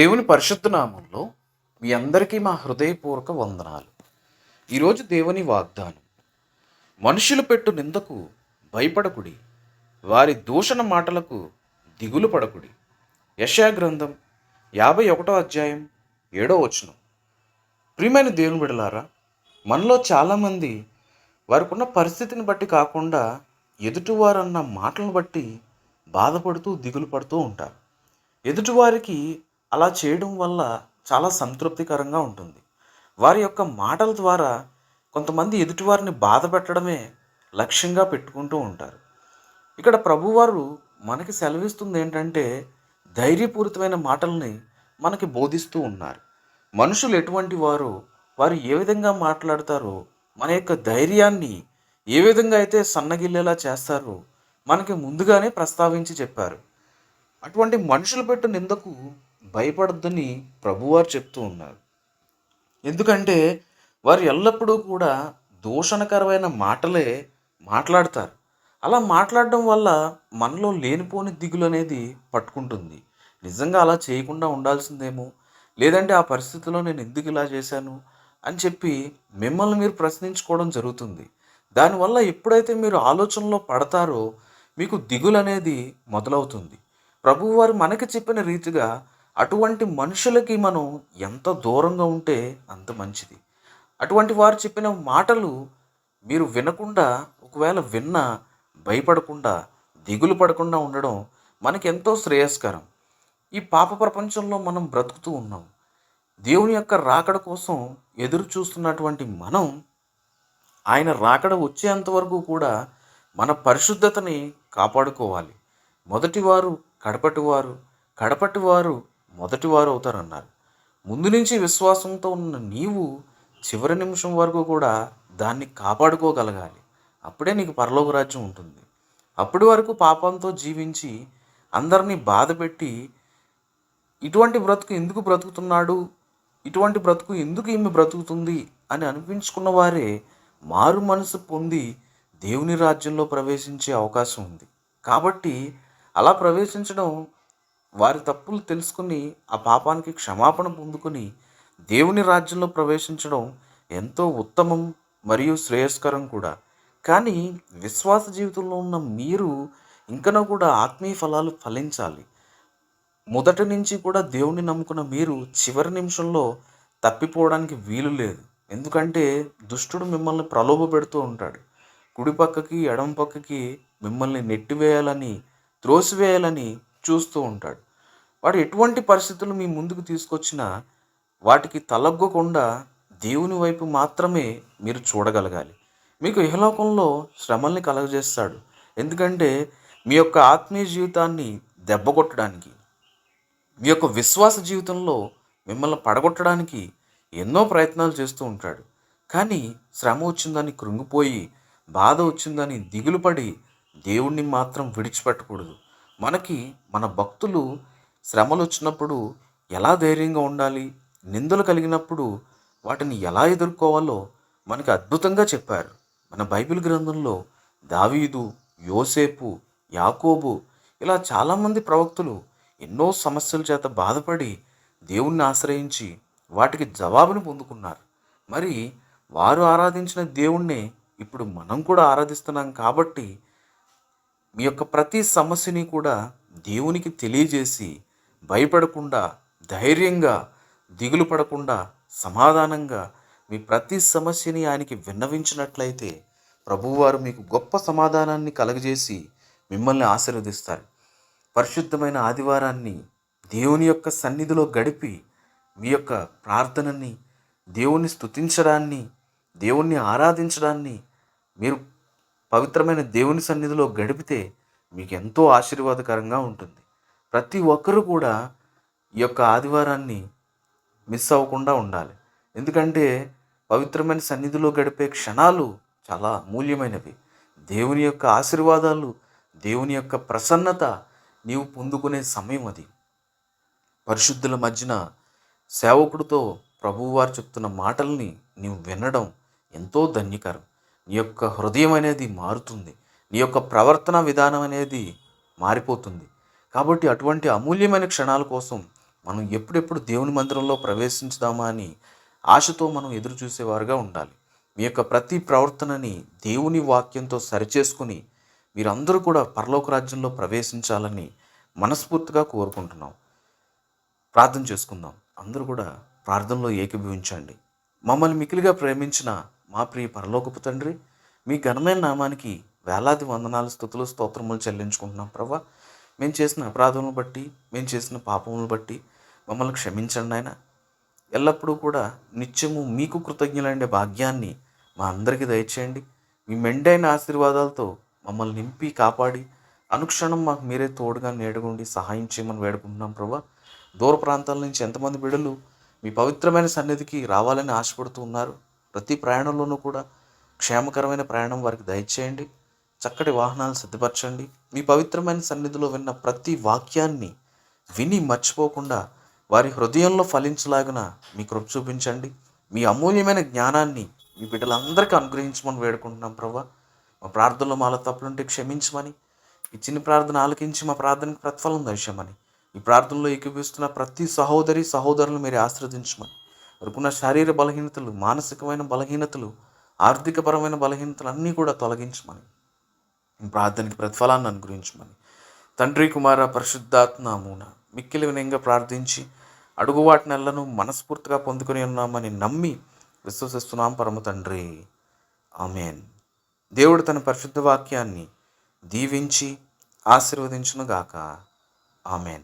దేవుని పరిశుద్ధ నామంలో మీ అందరికీ మా హృదయపూర్వక వందనాలు. ఈరోజు దేవుని వాగ్దానం మనుషులు పెట్టు నిందకు భయపడకుడి వారి దూషణ మాటలకు దిగులు పడకుడి. యశాగ్రంథం యాభై ఒకటో అధ్యాయం ఏడో వచనం. ప్రియమైన దేవుని బిడలారా మనలో చాలామంది వారికున్న పరిస్థితిని బట్టి కాకుండా ఎదుటివారన్న మాటలను బట్టి బాధపడుతూ దిగులు పడుతూ ఉంటారు. ఎదుటివారికి అలా చేయడం వల్ల చాలా సంతృప్తికరంగా ఉంటుంది. వారి యొక్క మాటల ద్వారా కొంతమంది ఎదుటివారిని బాధ పెట్టడమే లక్ష్యంగా పెట్టుకుంటూ ఉంటారు. ఇక్కడ ప్రభువారు మనకి సెలవిస్తుంది ఏంటంటే ధైర్యపూరితమైన మాటల్ని మనకి బోధిస్తూ ఉన్నారు. మనుషులు ఎటువంటి వారు వారు ఏ విధంగా మాట్లాడతారో మన యొక్క ధైర్యాన్ని ఏ విధంగా అయితే సన్నగిల్లేలా చేస్తారో మనకి ముందుగానే ప్రస్తావించి చెప్పారు. అటువంటి మనుషులు పెట్టు నిందకు భయపడద్దని ప్రభువారు చెప్తూ ఉన్నారు. ఎందుకంటే వారు ఎల్లప్పుడూ కూడా దూషణకరమైన మాటలే మాట్లాడతారు. అలా మాట్లాడడం వల్ల మనలో లేనిపోని దిగులు అనేది పట్టుకుంటుంది. నిజంగా అలా చేయకుండా ఉండాల్సిందేమో? లేదంటే ఆ పరిస్థితిలో నేను ఎందుకు ఇలా చేశాను? అని చెప్పి మిమ్మల్ని మీరు ప్రశ్నించుకోవడం జరుగుతుంది. దానివల్ల ఎప్పుడైతే మీరు ఆలోచనలో పడతారో మీకు దిగులు అనేది మొదలవుతుంది. ప్రభువారు మనకి చెప్పిన రీతిగా అటువంటి మనుషులకి మనం ఎంత దూరంగా ఉంటే అంత మంచిది. అటువంటి వారు చెప్పిన మాటలు మీరు వినకుండా ఒకవేళ విన్నా భయపడకుండా దిగులు పడకుండా ఉండడం మనకి ఎంతో శ్రేయస్కరం. ఈ పాప ప్రపంచంలో మనం బ్రతుకుతూ ఉన్నాం. దేవుని యొక్క రాకడ కోసం ఎదురు చూస్తున్నటువంటి మనం ఆయన రాకడ వచ్చేంత వరకు కూడా మన పరిశుద్ధతని కాపాడుకోవాలి. మొదటివారు కడపటివారు కడపటివారు మొదటివారు అవుతారన్నారు ముందు నుంచి విశ్వాసంతో ఉన్న నీవు చివరి నిమిషం వరకు కూడా దాన్ని కాపాడుకోగలగాలి. అప్పుడే నీకు పరలోక రాజ్యం ఉంటుంది. అప్పటి వరకు పాపంతో జీవించి అందరినీ బాధ పెట్టి ఇటువంటి బ్రతుకు ఎందుకు బ్రతుకుతున్నాడు? ఇటువంటి బ్రతుకు ఎందుకు ఈమె బ్రతుకుతుంది? అని అనిపించుకున్న వారే మారు మనసు పొంది దేవుని రాజ్యంలో ప్రవేశించే అవకాశం ఉంది. కాబట్టి అలా ప్రవేశించడం వారి తప్పులు తెలుసుకుని ఆ పాపానికి క్షమాపణ పొందుకుని దేవుని రాజ్యంలో ప్రవేశించడం ఎంతో ఉత్తమం మరియు శ్రేయస్కరం కూడా. కానీ విశ్వాస జీవితంలో ఉన్న మీరు ఇంకనూ కూడా ఆత్మీయ ఫలాలు ఫలించాలి. మొదటి నుంచి కూడా దేవుణ్ణి నమ్ముకున్న మీరు చివరి నిమిషంలో తప్పిపోవడానికి వీలు లేదు. ఎందుకంటే దుష్టుడు మిమ్మల్ని ప్రలోభ పెడుతూ ఉంటాడు. కుడి పక్కకి ఎడమ పక్కకి మిమ్మల్ని నెట్టివేయాలని త్రోసివేయాలని చూస్తూ ఉంటాడు. వాడు ఎటువంటి పరిస్థితులు మీ ముందుకు తీసుకొచ్చినా వాటికి తలగ్గకుండా దేవుని వైపు మాత్రమే మీరు చూడగలగాలి. మీకు ఇహలోకంలో శ్రమల్ని కలగజేస్తాడు. ఎందుకంటే మీ యొక్క ఆత్మీయ జీవితాన్ని దెబ్బకొట్టడానికి మీ యొక్క విశ్వాస జీవితంలో మిమ్మల్ని పడగొట్టడానికి ఎన్నో ప్రయత్నాలు చేస్తూ ఉంటాడు. కానీ శ్రమ వచ్చిందని కృంగిపోయి బాధ వచ్చిందని దిగులు పడి దేవుణ్ణి మాత్రం విడిచిపెట్టకూడదు. మనకి మన భక్తులు శ్రమలు వచ్చినప్పుడు ఎలా ధైర్యంగా ఉండాలి నిందలు కలిగినప్పుడు వాటిని ఎలా ఎదుర్కోవాలో మనకి అద్భుతంగా చెప్పారు. మన బైబిల్ గ్రంథంలో దావీదు యోసేపు యాకోబు ఇలా చాలామంది ప్రవక్తులు ఎన్నో సమస్యల చేత బాధపడి దేవుణ్ణి ఆశ్రయించి వాటికి జవాబును పొందుకున్నారు. మరి వారు ఆరాధించిన దేవుణ్ణే ఇప్పుడు మనం కూడా ఆరాధిస్తున్నాం కాబట్టి మీ యొక్క ప్రతి సమస్యని కూడా దేవునికి తెలియజేసి భయపడకుండా ధైర్యంగా దిగులు పడకుండా సమాధానంగా మీ ప్రతి సమస్యని ఆయనకి విన్నవించినట్లయితే ప్రభువారు మీకు గొప్ప సమాధానాన్ని కలగజేసి మిమ్మల్ని ఆశీర్వదిస్తారు. పరిశుద్ధమైన ఆదివారాన్ని దేవుని యొక్క సన్నిధిలో గడిపి మీ యొక్క ప్రార్థనని దేవుణ్ణి స్తుతించడాన్ని దేవుణ్ణి ఆరాధించడాన్ని మీరు పవిత్రమైన దేవుని సన్నిధిలో గడిపితే మీకు ఎంతో ఆశీర్వాదకరంగా ఉంటుంది. ప్రతి ఒక్కరూ కూడా ఈ యొక్క ఆదివారాన్ని మిస్ అవ్వకుండా ఉండాలి. ఎందుకంటే పవిత్రమైన సన్నిధిలో గడిపే క్షణాలు చాలా అమూల్యమైనవి. దేవుని యొక్క ఆశీర్వాదాలు దేవుని యొక్క ప్రసన్నత నీవు పొందుకునే సమయం అది. పరిశుద్ధుల మధ్యన సేవకుడితో ప్రభువారు చెప్తున్న మాటల్ని నీవు వినడం ఎంతో ధన్యకరం. నీ యొక్క హృదయం అనేది మారుతుంది. నీ యొక్క ప్రవర్తన విధానం అనేది మారిపోతుంది. కాబట్టి అటువంటి అమూల్యమైన క్షణాల కోసం మనం ఎప్పుడెప్పుడు దేవుని మందిరంలో ప్రవేశించుదామా అని ఆశతో మనం ఎదురు చూసేవారుగా ఉండాలి. మీ యొక్క ప్రతి ప్రవర్తనని దేవుని వాక్యంతో సరిచేసుకుని మీరందరూ కూడా పరలోక రాజ్యంలో ప్రవేశించాలని మనస్ఫూర్తిగా కోరుకుంటున్నాం. ప్రార్థన చేసుకుందాం. అందరూ కూడా ప్రార్థనలో ఏకీభవించండి. మమ్మల్ని మికిలిగా ప్రేమించిన మా ప్రియ పరలోకపు తండ్రి మీ ఘనమైన నామానికి వేలాది వందనాలు స్థుతులు స్తోత్రములు చెల్లించుకుంటున్నాం ప్రభా. మేము చేసిన అపరాధములను బట్టి మేము చేసిన పాపములను బట్టి మమ్మల్ని క్షమించండి ఆయన ఎల్లప్పుడూ కూడా నిత్యము మీకు కృతజ్ఞులండే భాగ్యాన్ని మా అందరికీ దయచేయండి. మీ మెండైన ఆశీర్వాదాలతో మమ్మల్ని నింపి కాపాడి అనుక్షణం మాకు మీరే తోడుగా నేడుగుండి సహాయం చేయమని వేడుకుంటున్నాం ప్రభా. దూర ప్రాంతాల నుంచి ఎంతమంది బిడలు మీ పవిత్రమైన సన్నిధికి రావాలని ఆశపడుతూ ఉన్నారు. ప్రతి ప్రయాణంలోనూ కూడా క్షేమకరమైన ప్రయాణం వారికి దయచేయండి. చక్కటి వాహనాలు సిద్ధపరచండి. మీ పవిత్రమైన సన్నిధిలో విన్న ప్రతి వాక్యాన్ని విని మర్చిపోకుండా వారి హృదయంలో ఫలించలాగున మీ కృప చూపించండి. మీ అమూల్యమైన జ్ఞానాన్ని మీ బిడ్డలందరికీ అనుగ్రహించమని వేడుకుంటున్నాం ప్రభా. మా ప్రార్థనలో మాలో తప్పులుంటే క్షమించమని ఇచ్చిన ప్రార్థన ఆలకించి మా ప్రార్థనకు ప్రతిఫలం దర్శమని ఈ ప్రార్థనలో ఏకీపిస్తున్న ప్రతి సహోదరి సహోదరులు మీరు ఆశ్రదించమని వారికున్న శారీర బలహీనతలు మానసికమైన బలహీనతలు ఆర్థికపరమైన బలహీనతలు అన్నీ కూడా తొలగించమని. ప్రార్థనకి ప్రతిఫలాన్ని అనుగ్రహించమని. తండ్రి కుమార పరిశుద్ధాత్మూన మిక్కిలి వినయంగా ప్రార్థించి అడుగు నెలను మనస్ఫూర్తిగా పొందుకొని ఉన్నామని నమ్మి విశ్వసిస్తున్నాం పరమ తండ్రి. ఆమెన్. దేవుడు తన పరిశుద్ధ వాక్యాన్ని దీవించి ఆశీర్వదించునుగాక. ఆమెన్.